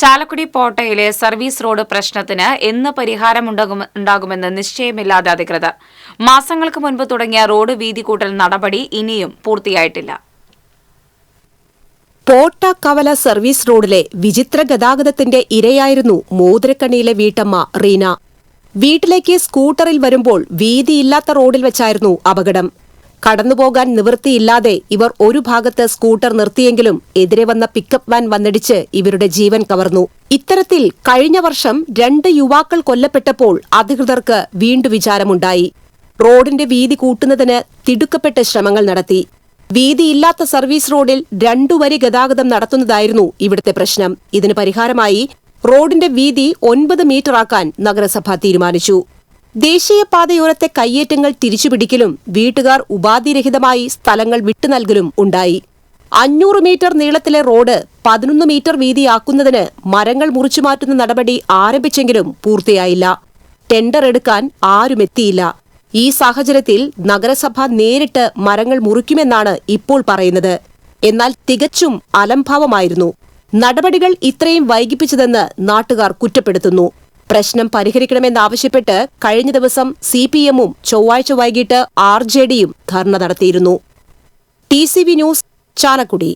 Chalakudy പോട്ടയിലെ service road പ്രശ്നത്തിന് എന്ന് പരിഹാരമുണ്ടാകുമെന്ന് നിശ്ചയമില്ലാതെ അധികൃതർ. മാസങ്ങൾക്ക് മുൻപ് തുടങ്ങിയ റോഡ് വീതി കൂട്ടൽ നടപടി ഇനിയും പൂർത്തിയായിട്ടില്ല. പോട്ട കവല സർവീസ് റോഡിലെ വിചിത്ര ഗതാഗതത്തിന്റെ ഇരയായിരുന്നു മോതിരക്കണ്ണിയിലെ വീട്ടമ്മ റീന. വീട്ടിലേക്ക് സ്കൂട്ടറിൽ വരുമ്പോൾ വീതിയില്ലാത്ത റോഡിൽ വെച്ചായിരുന്നു അപകടം. കടന്നുപോകാൻ നിവൃത്തിയില്ലാതെ ഇവർ ഒരു ഭാഗത്ത് സ്കൂട്ടർ നിർത്തിയെങ്കിലും എതിരെ വന്ന പിക്കപ്പ് വാൻ വന്നിടിച്ച് ഇവരുടെ ജീവൻ കവർന്നു. ഇത്തരത്തിൽ കഴിഞ്ഞ വർഷം രണ്ട് യുവാക്കൾ കൊല്ലപ്പെട്ടപ്പോൾ അധികൃതർക്ക് വീണ്ടും വിചാരമുണ്ടായി. റോഡിന്റെ വീതി കൂട്ടുന്നതിന് തിടുക്കപ്പെട്ട ശ്രമങ്ങൾ നടത്തി. വീതിയില്ലാത്ത സർവീസ് റോഡിൽ രണ്ടു വരി ഗതാഗതം നടത്തുന്നതായിരുന്നു ഇവിടുത്തെ പ്രശ്നം. ഇതിന് പരിഹാരമായി റോഡിന്റെ വീതി ഒൻപത് മീറ്ററാക്കാൻ നഗരസഭ തീരുമാനിച്ചു. ദേശീയപാതയോരത്തെ കയ്യേറ്റങ്ങൾ തിരിച്ചുപിടിക്കലും വീട്ടുകാർ ഉപാധിരഹിതമായി സ്ഥലങ്ങൾ വിട്ടുനൽകലും ഉണ്ടായി. അഞ്ഞൂറ് മീറ്റർ നീളത്തിലെ റോഡ് പതിനൊന്ന് മീറ്റർ വീതിയാക്കുന്നതിന് മരങ്ങൾ മുറിച്ചുമാറ്റുന്ന നടപടി ആരംഭിച്ചെങ്കിലും പൂർത്തിയായില്ല. ടെൻഡർ എടുക്കാൻ ആരുമെത്തിയില്ല ഈ സാഹചര്യത്തിൽ നഗരസഭ നേരിട്ട് മരങ്ങൾ മുറിക്കുമെന്നാണ് ഇപ്പോൾ പറയുന്നത്. എന്നാൽ തികച്ചും അലംഭാവമായിരുന്നു. നടപടികൾ ഇത്രയും വൈകിപ്പിച്ചതെന്ന് നാട്ടുകാർ കുറ്റപ്പെടുത്തുന്നു. പ്രശ്നം പരിഹരിക്കണമെന്നാവശ്യപ്പെട്ട് കഴിഞ്ഞ ദിവസം സി പി എമ്മും ചൊവ്വാഴ്ച വൈകിട്ട് ആർ ജെ ഡിയും ധർണ നടത്തിയിരുന്നു. T C V news Chalakudy.